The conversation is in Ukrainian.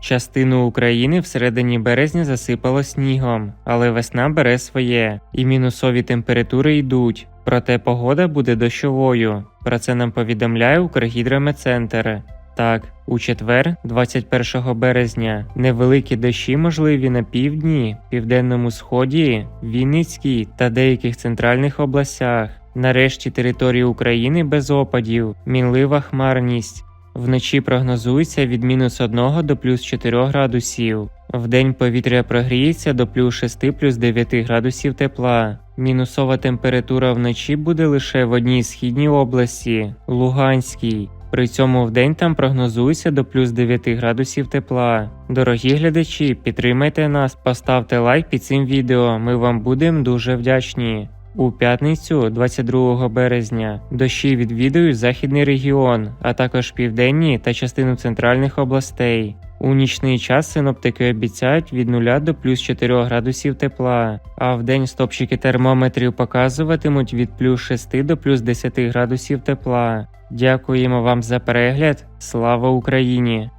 Частину України всередині березня засипало снігом, але весна бере своє, і мінусові температури йдуть. Проте погода буде дощовою. Про це нам повідомляє Укргідрометцентр. Так, у четвер, 21 березня, невеликі дощі можливі на півдні, південному сході, Вінницькій та деяких центральних областях. Нарешті території України без опадів, мінлива хмарність. Вночі прогнозується від мінус 1 до плюс 4 градусів. Вдень повітря прогріється до плюс 6 плюс 9 градусів тепла. Мінусова температура вночі буде лише в одній східній області Луганській. При цьому вдень там прогнозується до плюс 9 градусів тепла. Дорогі глядачі, підтримайте нас, поставте лайк під цим відео. Ми вам будемо дуже вдячні. У п'ятницю, 22 березня, дощі відвідують західний регіон, а також південні та частину центральних областей. У нічний час синоптики обіцяють від 0 до плюс 4 градусів тепла, а в день стопчики термометрів показуватимуть від плюс 6 до плюс 10 градусів тепла. Дякуємо вам за перегляд. Слава Україні!